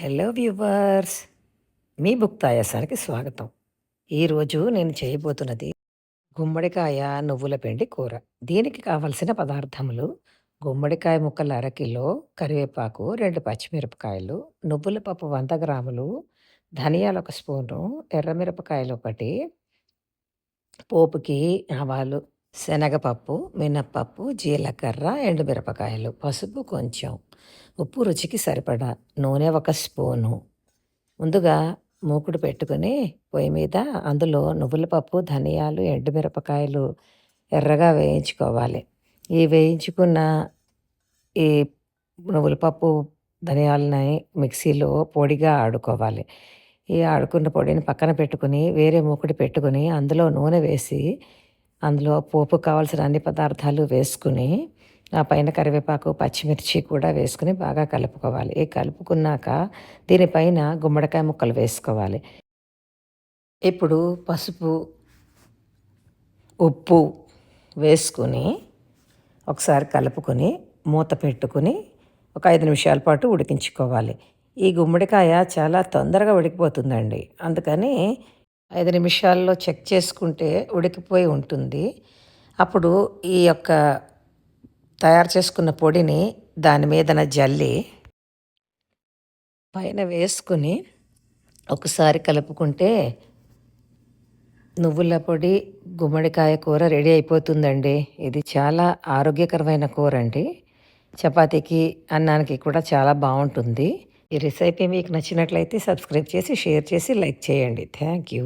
Hello viewers మీ book తాయాసానికి స్వాగతం. ఈరోజు నేను చేయబోతున్నది గుమ్మడికాయ నువ్వుల పిండి కూర. దీనికి కావలసిన పదార్థములు గుమ్మడికాయ ముక్కలు అరకిలో కరివేపాకు రెండు పచ్చిమిరపకాయలు నువ్వుల పప్పు వంద గ్రాములు ధనియాలు ఒక స్పూను ఎర్రమిరపకాయలు ఒకటి పోపుకి ఆవాలు శనగపప్పు మినప్పప్పు జీలకర్ర ఎండుమిరపకాయలు పసుపు కొంచెం. ఉప్పు రుచికి సరిపడా నూనె ఒక స్పూను. ముందుగా మూకుడు పెట్టుకుని పొయ్యి మీద అందులో నువ్వుల పప్పు ధనియాలు ఎండుమిరపకాయలు ఎర్రగా వేయించుకోవాలి. ఈ వేయించుకున్న ఈ నువ్వుల పప్పు ధనియాలని మిక్సీలో పొడిగా ఆడుకోవాలి. ఈ ఆడుకున్న పొడిని పక్కన పెట్టుకుని వేరే మూకుడు పెట్టుకుని అందులో నూనె వేసి అందులో పోపు కావాల్సిన అన్ని పదార్థాలు వేసుకుని ఆ పైన కరివేపాకు పచ్చిమిర్చి కూడా వేసుకుని బాగా కలుపుకోవాలి. ఈ కలుపుకున్నాక దీనిపైన గుమ్మడికాయ ముక్కలు వేసుకోవాలి. ఇప్పుడు పసుపు ఉప్పు వేసుకుని ఒకసారి కలుపుకొని మూత పెట్టుకుని ఒక ఐదు నిమిషాల పాటు ఉడికించుకోవాలి. ఈ గుమ్మడికాయ చాలా తొందరగా ఉడికిపోతుందండి. అందుకని ఐదు నిమిషాల్లో చెక్ చేసుకుంటే ఉడికిపోయి ఉంటుంది. అప్పుడు ఈ యొక్క తయారు చేసుకున్న పొడిని దాని మీదన జల్లి పైన వేసుకుని ఒకసారి కలుపుకుంటే నువ్వుల పొడి గుమ్మడికాయ కూర రెడీ అయిపోతుందండి. ఇది చాలా ఆరోగ్యకరమైన కూర అండి. చపాతీకి అన్నానికి కూడా చాలా బాగుంటుంది. ఈ రెసిపీ మీకు నచ్చినట్లయితే సబ్స్క్రైబ్ చేసి షేర్ చేసి లైక్ చేయండి. Thank you.